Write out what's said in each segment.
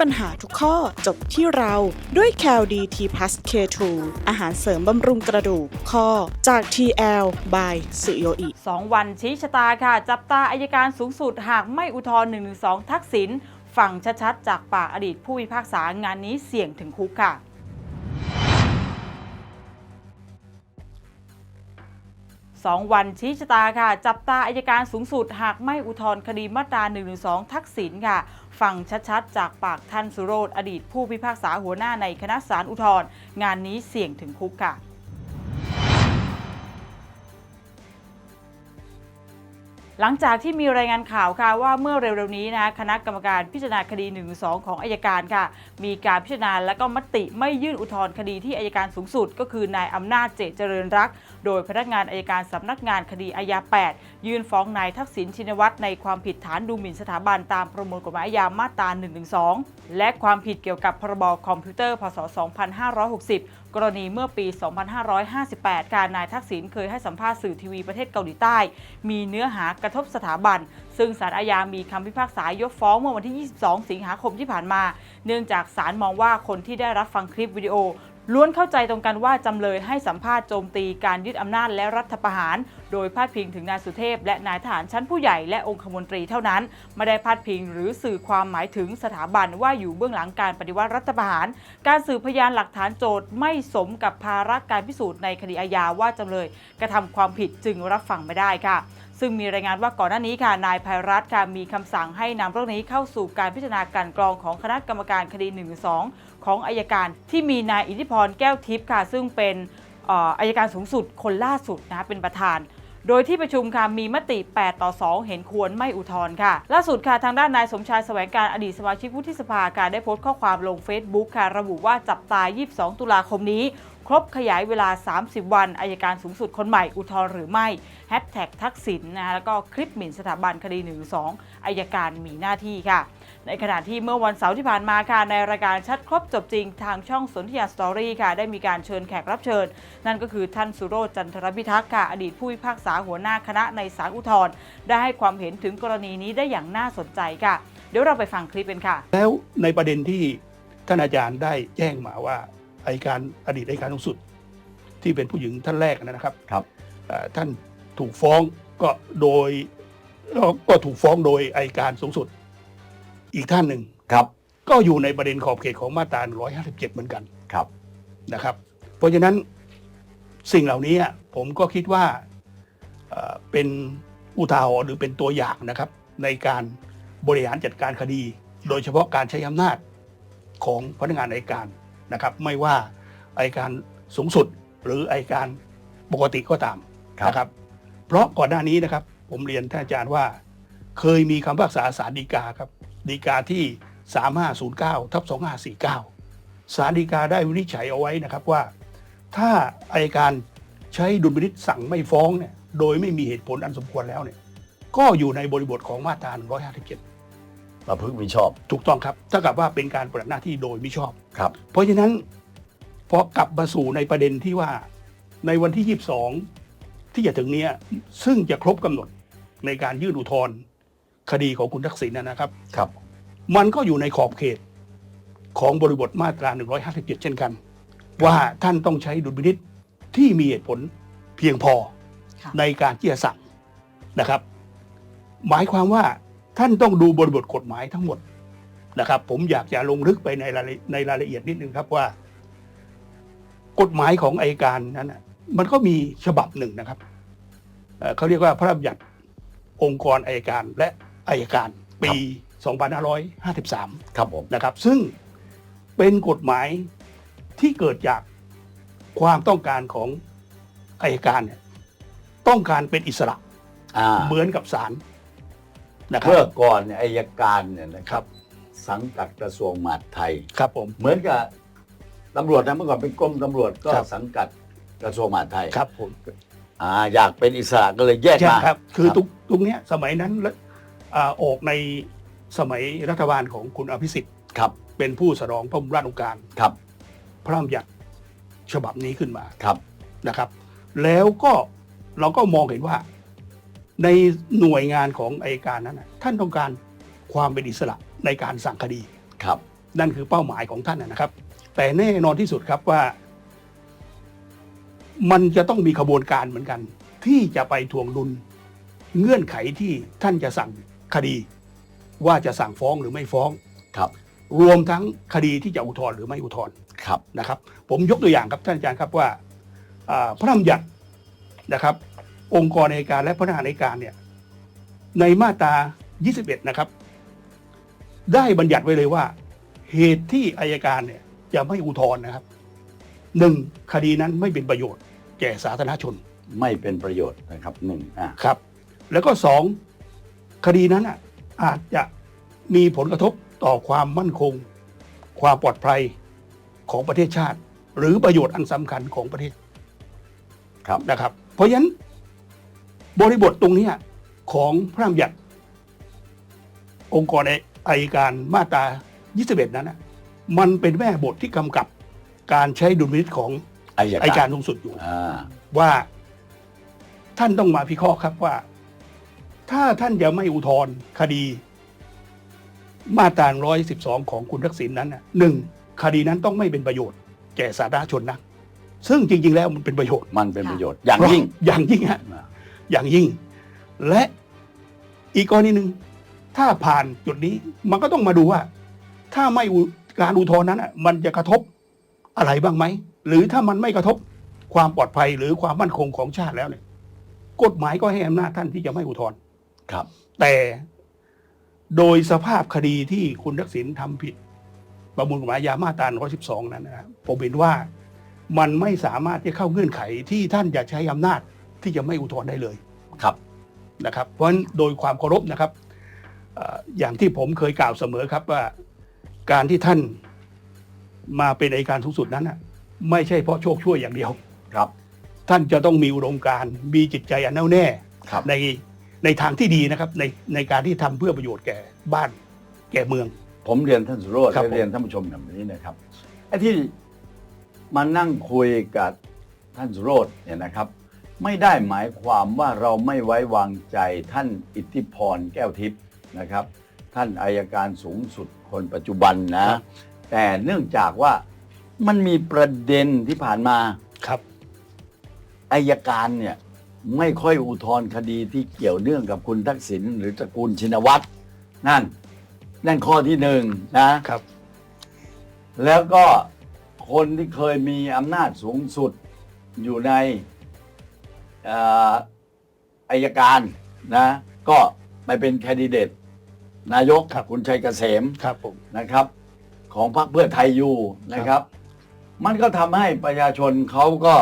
ปัญหาทุกข้อจบที่เราด้วย c a l d t p l u s K2 อาหารเสริมบำรุงกระดูกข้อจาก TL by สุโยอิสองวันชี้ชะตาค่ะ จับตาอายการสูงสุดหากไม่อุทธรณ์112 ทักษิณฟังชัดๆ จากปากอดีตผู้พิพากษางานนี้เสี่ยงถึงคุกค่ะ สองวันชี้ชะตาค่ะ จับตาอายการสูงสุด หากไม่อุทธรณ์คดีมาตรา1นึทักษิณค่ะ ฟังชัดๆ จากปากท่านสุโรธอดีตผู้พิพากษาหัวหน้าในคณะศาลอุทธรณ์งานนี้เสี่ยงถึงคุกค่ะหลังจากที่มีรายงานข่าวค่ะว่าเมื่อเร็วๆนี้นะคณะกรรมการพิจารณาคดี1นึของอายการค่ะ มีการพิจารณาและก็มติไม่ยื่นอุทธรณ์คดีที่อายการสูงสุด ก็คือนายอำนาจเจเจริญรัก โดยพนักงานอายการสำนักงานคดีอาญา 8 ยื่นฟ้องนายทักษิณชินวัตรในความผิดฐานดูหมิ่นสถาบันตามประมวลกฎหมายอาญามาตรา 112 และความผิดเกี่ยวกับพรบคอมพิวเตอร์ พศ 2560กรณีเมื่อปี 2558 การนายทักษิณเคยให้สัมภาษณ์สื่อทีวีประเทศเกาหลีใต้ มีเนื้อหากระทบสถาบัน ซึ่งศาลอาญามีคำพิพากษายกฟ้องเมื่อวันที่ 22 สิงหาคมที่ผ่านมา เนื่องจากศาลมองว่าคนที่ได้รับฟังคลิปวิดีโอ ล้วนเข้าใจตรงกันว่าจำเลยให้สัมภาษณ์โจมตีการยึดอำนาจและรัฐประหาร โดยพาดพิงถึงนายสุเทพ และนายทหารชั้นผู้ใหญ่และองคมนตรีเท่านั้น ไม่ได้พาดพิงหรือสื่อความหมายถึงสถาบันว่าอยู่เบื้องหลังการปฏิวัติรัฐประหาร การสืบพยานหลักฐานโจทย์ไม่สมกับภาระการพิสูจน์ในคดีอาญาว่าจำเลยกระทำความผิดจึงรับฟังไม่ได้ค่ะ ซึ่งมีรายงานว่าก่อนหน้านี้ค่ะนายภัยรัตน์ค่ะมีคำสั่งให้นำเรื่องนี้เข้าสู่การพิจารณาการกรองของคณะกรรมการคดี1นึ ของอายการที่มีนายอิทธิพรแก้วทิพย์ค่ะ ซึ่งเป็นอายการสูงสุดคนล่าสุดนะเป็นประธาน โดยที่ประชุมค่ะมีมติ 8 ต่อ 2 เห็นควรไม่อุทธรณ์ค่ะ ล่าสุดค่ะทางด้านนายสมชายแสวงการอดีตสมาชิกวุฒิสภาค่ะได้โพสต์ข้อความลง Facebook ค่ะ ระบุว่าจับตาย22 ตุลาคมนี้ ครบขยายเวลา 30 วันอายการสูงสุดคนใหม่อุทธรณ์หรือไม่แฮชแท็กทักษิณนะแล้วก็คลิปหมิ่นสถาบันคดี1 2อายการมีหน้าที่ค่ะ ในขณะที่เมื่อวันเสาร์ที่ผ่านมาค่ะในรายการชัดครบจบจริงทางช่องสนธยาสตอรี่ค่ะได้มีการเชิญแขกรับเชิญ นั่นก็คือท่านสุโรจน์จันทรพิทักษ์ค่ะอดีตผู้พิพากษาหัวหน้าคณะในศาลอุทธรณ์ได้ให้ความเห็นถึงกรณีนี้ได้อย่างน่าสนใจค่ะ เดี๋ยวเราไปฟังคลิปกันค่ะ แล้วในประเด็นที่ท่านอาจารย์ได้แจ้งมาว่าอายการอดีตอายการสูงสุด ที่เป็นผู้หญิงท่านแรกนะครับครับเอ่อท่านถูกฟ้องก็โดยก็ถูกฟ้องโดยอายการสูงสุด อีกท่านหนึ่งครับก็อยู่ในประเด็นขอบเขตของมาตรา 157 เหมือนกันครับนะครับ เพราะฉะนั้นสิ่งเหล่านี้ผมก็คิดว่าเอ่อเป็นอุทาหรณ์หรือเป็นตัวอย่างนะครับ ในการบริหารจัดการคดี โดยเฉพาะการใช้อำนาจของพนักงานอัยการนะครับ ไม่ว่าอัยการสูงสุดหรืออัยการปกติก็ตามครับนะครับ เพราะก่อนหน้านี้นะครับ ผมเรียนท่านอาจารย์ว่า เคยมีคำพิพากษาสารดีกาครับดีกาที่ 3509ทับ2549สารดีกาได้วินิจฉัยเอาไว้นะครับว่า ถ้าอายการใช้ดุลพินิษสั่งไม่ฟ้องเนี่ยโดยไม่มีเหตุผลอันสมควรแล้วเนี่ยก็อยู่ในบริบทของมาตรา157ประพฤติมิชอบ ถูกต้องครับเท่ากับว่าเป็นการปฏิบัติหน้าที่โดยมิชอบครับ เพราะฉะนั้นพอกลับมาสู่ในประเด็นที่ว่าในวันที่ 22 ที่จะถึงเนี้ยซึ่งจะครบกำหนดในการยื่นอุทธรณ์ คดีของคุณทักษิณนะครับ ครับ มันก็อยู่ในขอบเขตของบริบทมาตรา 157 เช่นกัน ว่าท่านต้องใช้ดุลพินิษที่มีเหตุผลเพียงพอค่ะ ในการที่จะสั่งนะครับ หมายความว่าท่านต้องดูบริบทกฎหมายทั้งหมดนะครับ ผมอยากจะลงลึกไปในรายละในรายละเอียดนิดนึงครับว่า กฎหมายของอายการนั้นน่ะมันก็มีฉบับหนึ่งนะครับเอ่อเขาเรียกว่าพระราชบัญญัติองค์กรอายการและ อายการปี 2553 ครับผมนะครับ ซึ่งเป็นกฎหมายที่เกิดจากความต้องการของอายการเนี่ยต้องการเป็นอิสระอ่าเหมือนกับศาลนะครัเมื่อบ ก่อนเนี่ยอายการเนี่ยนะคครัรับ บ สังกัดกระทรวงมหาดไทย ครับผม เหมือนกับตำรวจนะเมื่อก่อนเป็นกรมตำรวจก็ครับ สังกัดกระทรวงมหาดไทยครับผมอ่าอยากเป็นอิสระก็เลยแยกใช่มา ครับ คือตรงตรงเนี้ยสมัยนั้น อ่าออกในสมัยรัฐบาลของคุณอภิสิทธิ์ครับเป็นผู้สนองพระบรมราชโองการครับ พระราชบัญญัติฉบับนี้ขึ้นมาครับนะครับ แล้วก็เราก็มองเห็นว่า ในหน่วยงานของอายการนั้นนะท่านต้องการความเป็นอิสระในการสั่งคดีครับ นั่นคือเป้าหมายของท่านนะครับ แต่แน่นอนที่สุดครับว่า มันจะต้องมีขบวนการเหมือนกัน ที่จะไปทวงดุลเงื่อนไขที่ท่านจะสั่ง คดีว่าจะสั่งฟ้องหรือไม่ฟ้อง ครับ รวมทั้งคดีที่จะอุทธรณ์หรือไม่อุทธรณ์ครับ นะครับ ผมยกตัวอย่างครับท่านอาจารย์ครับว่าอ่าพระราชบัญญัตินะครับ องค์กรในการและพนักงานในการเนี่ยในมาตรา 21 นะครับ ได้บัญญัติไว้เลยว่า เหตุที่อายการเนี่ยจะไม่อุทธรณ์นะครับหนึ่งคดีนั้นไม่เป็นประโยชน์ แก่สาธารณชนไม่เป็นประโยชน์นะครับหนึ่งอะครับ แล้วก็สอง คดีนั้นอะอาจจะมีผลกระทบต่อความมั่นคง ความปลอดภัยของประเทศชาติ หรือประโยชน์อันสำคัญของประเทศครับนะครับ เพราะฉะนั้นบริบทตรงเนี้ยของพระราชบัญญัติองค์กรอายการมาตรา 21 นั้นนะมันเป็นแม่บทที่กำกับการใช้ดุลพินิจของอายอายกาการรสูงสุดอยู่อ่าว่าท่านต้องมาพิเคราะห์ครับว่า ถ้าท่านจะไม่อุทธรณ์คดี มาตรา 112 ของคุณทักษิณนั้นน่ะหนึ่งคดีนั้นต้องไม่เป็นประโยชน์ แก่สาธารณชนนะซึ่งจริง ๆ แล้วมันเป็นประโยชน์มันเป็นประโยชน์ อย่างยิ่งเพราะอย่างยิ่งฮะอ่าอย่างยิ่ง และอีกกรณีหนึ่งถ้าผ่านจุดนี้มันก็ต้องมาดูว่า ถ้าไม่อุการอุทธรณ์นั้นน่ะมันจะกระทบอะไรบ้างไหม หรือถ้ามันไม่กระทบความปลอดภัยหรือความมั่นคงของชาติแล้วเนี่ย กฎหมายก็ให้อำนาจท่านที่จะไม่อุทธรณ์ ครับ แต่โดยสภาพคดีที่คุณทักษิณทำผิด ประมวลกฎหมายอาญามาตรา112 นั้นนะครับผมเห็นว่ามันไม่สามารถที่จะเข้าเงื่อนไขที่ท่านจะใช้อำนาจที่จะไม่อุทธรณ์ได้เลยครับนะครับ เพราะฉะนั้นโดยความเคารพนะครับเอ่ออย่างที่ผมเคยกล่าวเสมอครับว่าการที่ท่านมาเป็นอัยการสูงสุดนั้นน่ะไม่ใช่เพราะโชคช่วยอย่างเดียว ครับท่านจะต้องมีอุดมการณ์มีจิตใจอันแน่วแน่ ครับ ใน ในทางที่ดีนะครับในในการที่ทำเพื่อประโยชน์แก่บ้านแก่เมือง ผมเรียนท่านสุโรจน์ครับและเรียนท่านผู้ชมแบบนี้นะครับไอ้ที่มานั่งคุยกับท่านสุโรจน์เนี่ยนะครับ ไม่ได้หมายความว่าเราไม่ไว้วางใจท่านอิทธิพรแก้วทิพย์นะครับ ท่านอายการสูงสุดคนปัจจุบันนะครับแต่เนื่องจากว่ามันมีประเด็นที่ผ่านมาครับอายการเนี่ย ไม่ค่อยอุทธรณ์คดีที่เกี่ยวเนื่องกับคุณทักษิณหรือตระกูลชินวัตรนั่น นั่นข้อที่หนึ่งนะ ครับ แล้วก็คนที่เคยมีอำนาจสูงสุดอยู่ในเอ่ออายการนะ ก็ไปเป็นแคนดิเดตนายกครับ คุณชัยเกษม ครับผม นะครับของพรรคเพื่อไทยอยู่นะครับ มันก็ทำให้ประชาชนเขาก็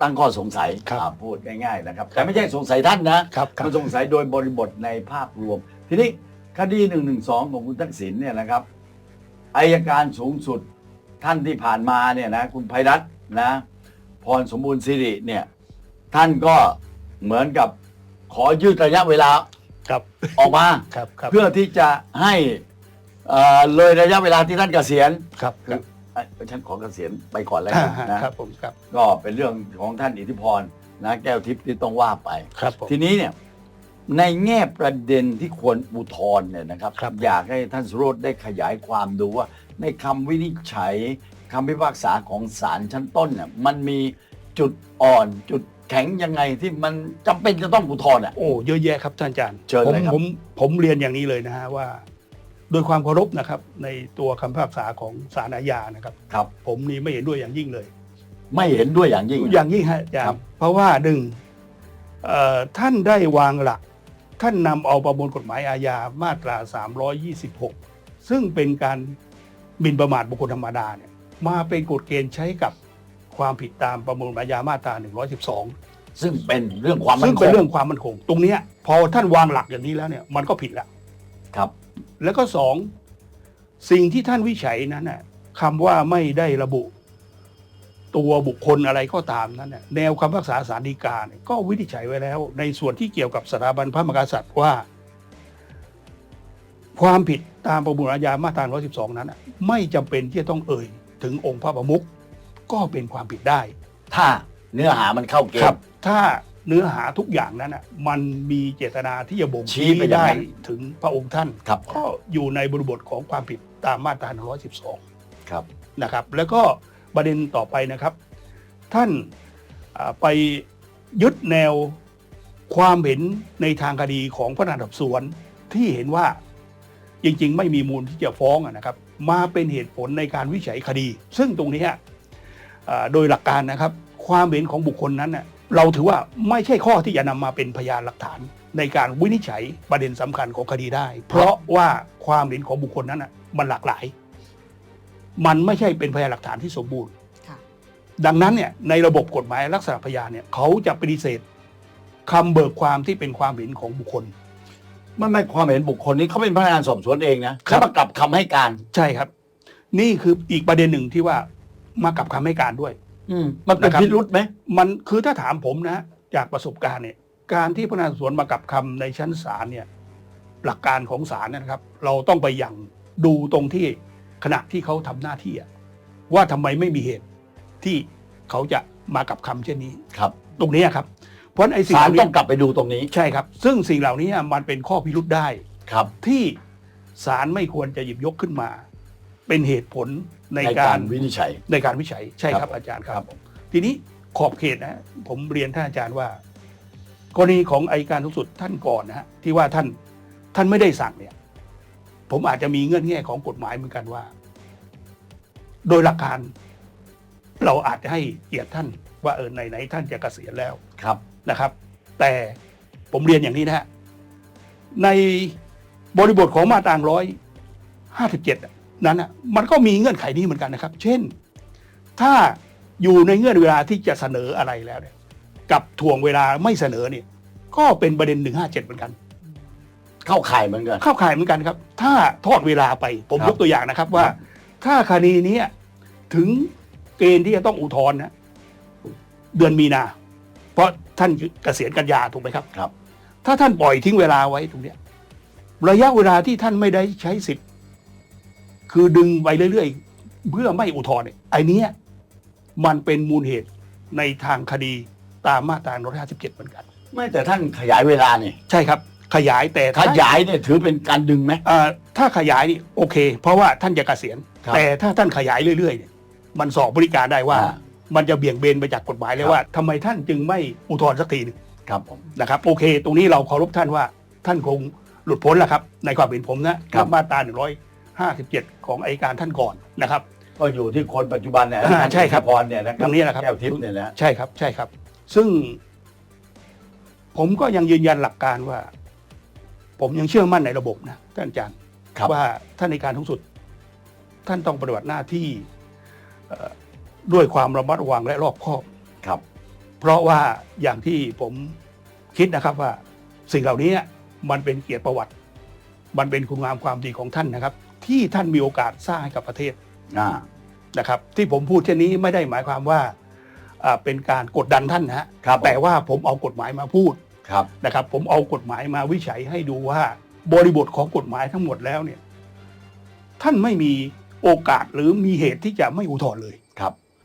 ตั้งข้อสงสัยครับอ่าพูดง่ายๆนะครับครับ แต่ไม่ใช่สงสัยท่านนะครับครับ มันสงสัยโดยบริบทในภาพรวม ทีนี้คดีหนึ่งหนึ่งสองของคุณทักษิณเนี่ยนะครับอายการสูงสุดท่านที่ผ่านมาเนี่ยนะคุณไพรัตน์นะพรสมบูรณ์สิริเนี่ยท่านก็เหมือนกับขอยืดระยะเวลาครับออกมา ครับครับเพื่อที่จะให้เอ่อเลยระยะเวลาที่ท่านเกษียณ ครับคือเอ้ย ฉันขอเกษียณไปก่อนแล้วอ่ากันฮะนะ ครับผมครับ ก็เป็นเรื่องของท่านอิทธิพรนะแก้วทิพย์ที่ต้องว่าไป ครับผม ทีนี้เนี่ยในแง่ประเด็นที่ควรอุทธรณ์เนี่ยนะครับ ครับ อยากให้ท่านสุโรธได้ขยายความดูว่า ในคำวินิจฉัยคำพิพากษาของศาลชั้นต้นเนี่ยมันมีจุดอ่อนจุดแข็งยังไงที่มันจำเป็นจะต้องอุทธรณ์อะ โอ้เยอะแยะครับท่านอาจารย์ เชิญผมเลยครับ ผมผมเรียนอย่างนี้เลยนะฮะว่า โดยความเคารพนะครับในตัวคำพิพากษาของศาลอาญานะครับ ครับ ผมนี่ไม่เห็นด้วยอย่างยิ่งเลย ไม่เห็นด้วยอย่างยิ่ง อย่างยิ่งฮะอาจารครับ ย์เพราะว่าหนึ่งเอ่อท่านได้วางหลัก ท่านนำเอาประมวลกฎหมายอาญามาตรา 326 ซึ่งเป็นการหมิ่นประมาทบุคคลธรรมดาเนี่ยมาเป็นกฎเกณฑ์ใช้กับความผิดตามประมวลกฎหมายอาญามาตรา 112 ซึ่งเป็นเรื่องความมั่ซึ่นงคเป็นงเรื่องความมั่นคง ตรงเนี้ยพอท่านวางหลักอย่างนี้แล้วเนี่ยมันก็ผิดแล้วครับ แล้วก็สองสิ่งที่ท่านวิจัยนั้นน่ะคำว่าไม่ได้ระบุ ตัวบุคคลอะไรก็ตามนั้นน่ะแนวคำพิพากษาสารดีกาเนี่ยก็วินิจฉัยไว้แล้ว ในส่วนที่เกี่ยวกับสถาบันพระมหากษัตริย์ว่า ความผิดตามประมวลอาญามาตรา 112 นั้นน่ะไม่จำเป็นที่จะต้องเอ่ย ถึงองค์พระประมุขก็เป็นความผิดได้ ถ้าเนื้อหามันเข้าเกครัณบฑ์ ถ้า เนื้อหาทุกอย่างนั้นอะมันมีเจตนาที่จะบ่งชี้ชี้ไปอย่างได้นั้นถึงพระองค์ท่าน ครับ ก็อยู่ในบริบทของความผิดตามมาตรา 112 ครับ นะครับ แล้วก็ประเด็นต่อไปนะครับ ท่านอ่าไปยึดแนวความเห็นในทางคดีของพนักงานสอบสวนที่เห็นว่าจริงๆ ไม่มีมูลที่จะฟ้องอะนะครับ มาเป็นเหตุผลในการวิจัยคดี ซึ่งตรงนี้อ่าโดยหลักการนะครับ ความเห็นของบุคคลนั้นน่ะ เราถือว่าไม่ใช่ข้อที่จะนำมาเป็นพยานหลักฐาน ในการวินิจฉัยประเด็นสำคัญของคดีได้ เพราะว่าความเห็นของบุคคลนั้นน่ะมันหลากหลาย มันไม่ใช่เป็นพยานหลักฐานที่สมบูรณ์ค่ะดังนั้นเนี่ยในระบบกฎหมายลักษณะพยานเนี่ยเขาจะปฏิเสธคำเบิกความที่เป็นความเห็นของบุคคล ไม่ไม่ความเห็นบุคคลนี้เขาเป็นพนักงานสอบสวนเองนะครับเขามากลับคำให้การ ใช่ครับ นี่คืออีกประเด็นหนึ่งที่ว่ามากับคำให้การด้วย อืมมันเป็นนะครับ พิรุษไหมมันคือถ้าถามผมนะ จากประสบการณ์เนี่ย การที่พนักงานสอบสวนมากับคำในชั้นศาลเนี่ย หลักการของศาลเนยนะครับ เราต้องไปอย่างดูตรงที่ขณะที่เขาทำหน้าที่อะว่าทำไมไม่มีเหตุที่เขาจะมากับคำเช่นนี้ ครับตรงนี้ครับ เพราะไอ้สิ่งศาเหลล่านี้ต้องกลับไปดูตรงนี้ใช่ครับ ซึ่งสิ่งเหล่านี้มันเป็นข้อพิรุษได้ ครับ ที่ศาลไม่ควรจะหยิบยกขึ้นมา เป็นเหตุผล ในในกาการรวินิจฉัยในการวิจัยใช่คครัรับบอาจารย์คครัรับบทีนี้ขอบเขตนะผมเรียนท่านอาจารย์ว่า กรณีของอายการสูงสุดท่านก่อนนะฮะที่ว่าท่านท่านไม่ได้สั่งเนี่ย ผมอาจจะมีเงื่อนแง่ของกฎหมายเหมือนกันว่า โดยหลักการเราอาจจะให้เกียรติท่านว่าเออไหนๆท่านจะเกษียณแล้วครับนะครับ แต่ผมเรียนอย่างนี้นะฮะในบริบทของมาตราร้อยห้าสิบเจ็ด นั้นน่ะมันก็มีเงื่อนไขนี้เหมือนกันนะครับ เช่น ถ้าอยู่ในเงื่อนเวลาที่จะเสนออะไรแล้วเนี่ยกับถ่วงเวลาไม่เสนอเนี่ย ก็เป็นประเด็นหนึ่งห้าเจ็ดเหมือนกัน เข้าข่ายเหมือนกันเข้าข่ายเหมือนกันครับ ถ้าทอดเวลาไปผมครับยกตัวอย่างนะครับว่าครับถ้าคดีเนี้ยถึงเกณฑ์ที่จะต้องอุทธรณ์นะเดือนมีนา เพราะท่านเกษียณกันยาถูกไหมครับครับ ถ้าท่านปล่อยทิ้งเวลาไว้ตรงเนี้ยระยะเวลาที่ท่านไม่ได้ใช้สิทธิ์ คือดึงไปเรื่อยๆ เพื่อไม่อุทธรณ์เนี่ยไอ้เนี้ยมันเป็นมูลเหตุในทางคดีตามมาตรา157เหมือนกัน ไม่แต่ท่านขยายเวลานี่ใช่ครับ ขยายแต่ขยายเนี่ยถือเป็นการดึงไหมเอ่อถ้าขยายนี่โอเค เพราะว่าท่านจะเกษียณครับแต่ถ้าท่านขยายเรื่อยๆเนี่ยมันสอบบริการได้ว่าอ่ามันจะเบี่ยงเบนไปจากกฎหมายเลคยรับว่าทำไมท่านจึงไม่อุทธรณ์สักทีหนึงครับผมนะครับ โอเค ตรงนี้เราเคารพท่านว่าท่านคงหลุดพ้นแล้วครับ ในความเห็นผมนะครับมาตรา 157 ของอัยการท่านก่อนนะครับ ก็อยู่ที่คนปัจจุบันเนี่ยอ่าใช่ครับพรเนี่ยนะคตรับรงนี้แหละครับ แก้วทิพย์เนี่ยนะใช่ครับใช่ครับ ซึ่ง ผมก็ยังยืนยันหลักการว่า ผมยังเชื่อมั่นในระบบนะท่านอาจารย์ครับว่าท่านในการสูงสุด ท่านต้องปฏิบัติหน้าที่เอ่อด้วยความระมัดระวังและรอบคอบ ครับ เพราะว่าอย่างที่ผมคิดนะครับว่าสิ่งเหล่านี้มันเป็นเกียรติประวัติ มันเป็นคุณงามความดีของท่านนะครับ ที่ท่านมีโอกาสสร้างให้กับประเทศอ่านะครับ ที่ผมพูดเช่นนี้ไม่ได้หมายความว่าอ่าเป็นการกดดันท่านนะฮะครับแต่ว่าผมเอากฎหมายมาพูด ครับ นะครับผมเอากฎหมายมาวิจัยให้ดูว่า บริบทของกฎหมายทั้งหมดแล้วเนี่ย ท่านไม่มีโอกาสหรือมีเหตุที่จะไม่อุทธรณ์เลยครับ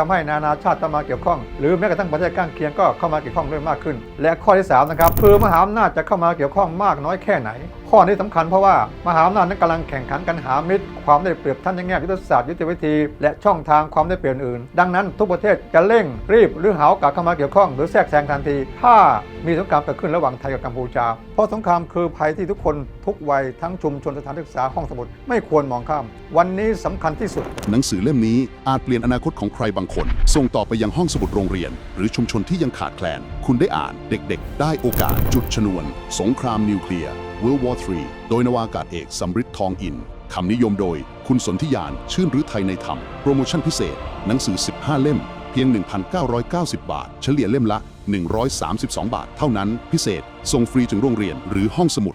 ทำให้นานาชาติเข้ามาเกี่ยวข้อง หรือแม้กระทั่งประเทศข้างเคียงก็เข้ามาเกี่ยวข้องด้วยมากขึ้น และข้อที่สามนะครับคือมหาอำนาจจะเข้ามาเกี่ยวข้องมากน้อยแค่ไหน ข้อนี้สำคัญเพราะว่ามหาอำนาจนั้นกำลังแข่งขันกันหามิตร ความได้เปรียบท่านในแง่ยุทธศาสตร์ยุทธวิธี และช่องทางความได้เปรียบอื่น ดังนั้นทุกประเทศจะเร่งรีบหรือหาวกาเข้ามาเกี่ยวข้อง หรือแทรกแซงทันที ถ้ามีสงครามเกิดขึ้นระหว่างไทยกับกัมพูชา เพราะสงครามคือภัยที่ทุกคนทุกวัยทั้งชุมชนสถานศึกษาห้องสมุดไม่ควรมองข้าม วันนี้สำคัญที่สุด หนังสือเล่มนี้อาจเปลี่ยนอนาคตของใครบางคน ส่งต่อไปยังห้องสมุดโรงเรียน หรือชุมชนที่ยังขาดแคลน คุณได้อ่านเด็กๆ ได้โอกาสจุดชนวน สงครามนิวเคลียร์ World War III โดยนวากาศเอกสำริดทองอินคำนิยมโดย คุณสนธิยาน ชื่นหรือไทยในธรรม โปรโมชั่นพิเศษ หนังสือ 15 เล่ม เพียง 1,990 บาท เฉลี่ยเล่มละ 132 บาท เท่านั้น พิเศษ ส่งฟรีถึงโรงเรียนหรือห้องสมุด